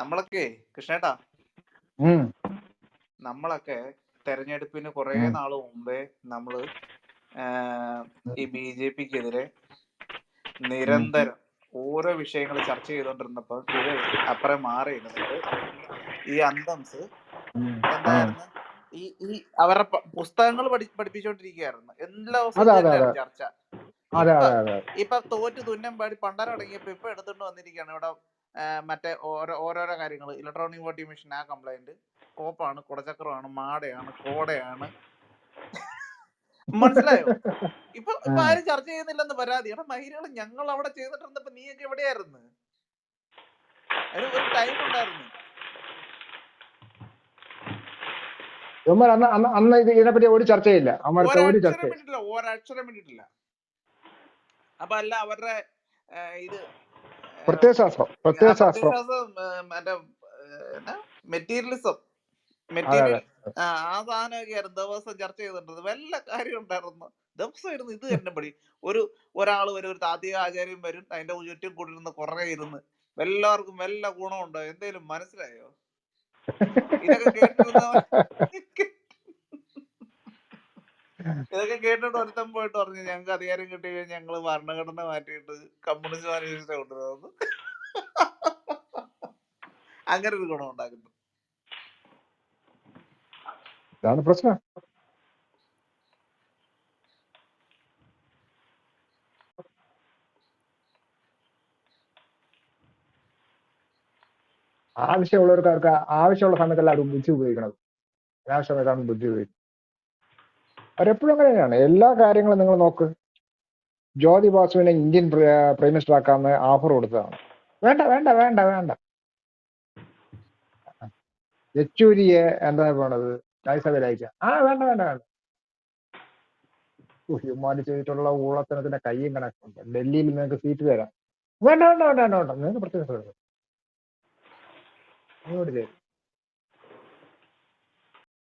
നമ്മളൊക്കെ കൃഷ്ണേട്ടാ നമ്മളൊക്കെ തെരഞ്ഞെടുപ്പിന് കുറെ നാൾ മുമ്പേ നമ്മൾ ഈ ബി ജെ പിക്കെതിരെ നിരന്തരം ഓരോ വിഷയങ്ങൾ ചർച്ച ചെയ്തോണ്ടിരുന്നപ്പോ ഇത് അപ്പുറം മാറി ഈ അന്തംസ് എന്തായിരുന്നു? ഈ ഈ അവരുടെ പുസ്തകങ്ങൾ പഠി പഠിപ്പിച്ചോണ്ടിരിക്കുകയായിരുന്നു. എല്ലാ ദിവസവും ചർച്ച? ഇപ്പൊ തോറ്റ് തുന്നം പാടി പണ്ടാരം അടങ്ങിയപ്പോ ഇപ്പൊ എടുത്തോണ്ട് വന്നിരിക്കുകയാണ്. ഇവിടെ മറ്റേ ഓരോ ഓരോരോ കാര്യങ്ങൾ. ഇലക്ട്രോണിക് വോട്ടിംഗ് മെഷീൻ ആ കംപ്ലൈന്റ് കോപ്പാണ് കുടചക്രമാണ് മാടയാണ് കോടയാണ്. മനസ്സിലായോ? ഇപ്പൊ ഇപ്പൊ ആരും ചർച്ച ചെയ്യുന്നില്ലെന്ന് പരാതി. എടാ മഹിരകൾ ഞങ്ങൾ അവിടെ ചെയ്തിട്ടിരുന്നപ്പോ നീയൊക്കെ എവിടെയായിരുന്നു? ഒരു ഒരു ടൈം ഉണ്ടായിരുന്നു. അന്ന് ഇതിനെപ്പറ്റി ഒരു ചർച്ചയില്ല. ഒരക്ഷരം അപ്പൊ അല്ല അവരുടെ ഇത് പ്രത്യയശാസ്ത്രം പ്രത്യയശാസ്ത്രം പ്രത്യയശാസ്ത്രം മറ്റേ മെറ്റീരിയലിസം മെറ്റീരിയൽ ആ ആ സാധനമൊക്കെ ആയിരുന്നു ദിവസം ചർച്ച ചെയ്തിട്ടുണ്ട്. വല്ല കാര്യം ഉണ്ടായിരുന്നു. ദിവസം ഇരുന്ന് ഇത് തന്നെ പടി. ഒരു ഒരാൾ വരും ഒരു താത്വിക ആചാര്യം വരും അതിന്റെ ചുറ്റും കൂടിയിരുന്ന് കുറെ ഇരുന്ന്. എല്ലാവർക്കും വല്ല ഗുണമുണ്ടോ? എന്തേലും മനസ്സിലായോ? ഇതൊക്കെ കേട്ടിരുന്ന ഇതൊക്കെ കേട്ടിട്ട് ഒരുത്തം പോയിട്ട് പറഞ്ഞു ഞങ്ങൾക്ക് അധികാരം കിട്ടി കഴിഞ്ഞാൽ ഞങ്ങൾ ഭരണഘടന മാറ്റിയിട്ട് കമ്മ്യൂണിസ്റ്റ് മാനിഫെസ്റ്റോ കൊണ്ടുവന്നു അങ്ങനെ ഒരു ഗുണം ഉണ്ടാക്കുന്നു. ഇതാണ് പ്രശ്നം. ആവശ്യമുള്ളവർക്ക് ആവശ്യമുള്ള സമയത്തല്ല അത് ബുദ്ധി ഉപയോഗിക്കണം. അനാവശ്യമായിട്ടാണ് ബുദ്ധി ഉപയോഗിക്കുന്നത്. അവരെപ്പോഴും അങ്ങനെ തന്നെയാണ് എല്ലാ കാര്യങ്ങളും നിങ്ങൾ നോക്ക്. ജ്യോതി ബാസുവിനെ ഇന്ത്യൻ പ്ര- മിനിസ്റ്റർ ആക്കാന്ന് ഓഫർ കൊടുത്തതാണ്. വേണ്ട വേണ്ട വേണ്ട വേണ്ട. യെച്ചൂരിയെ എന്താ വേണത് രാജ്യസഭയിൽ ആ വേണ്ട വേണ്ട വേണ്ട. ഹ്യൂമാനി ചെയ്തിട്ടുള്ള ഊളത്തനത്തിന്റെ കൈയും കണക്കുണ്ട്. ഡൽഹിയിൽ നിങ്ങൾക്ക് സീറ്റ് തരാം. വേണ്ട വേണ്ട വേണ്ട വേണ്ട വേണ്ട. നിങ്ങൾക്ക് പ്രത്യേകം. അങ്ങോട്ട് ചെയ്യും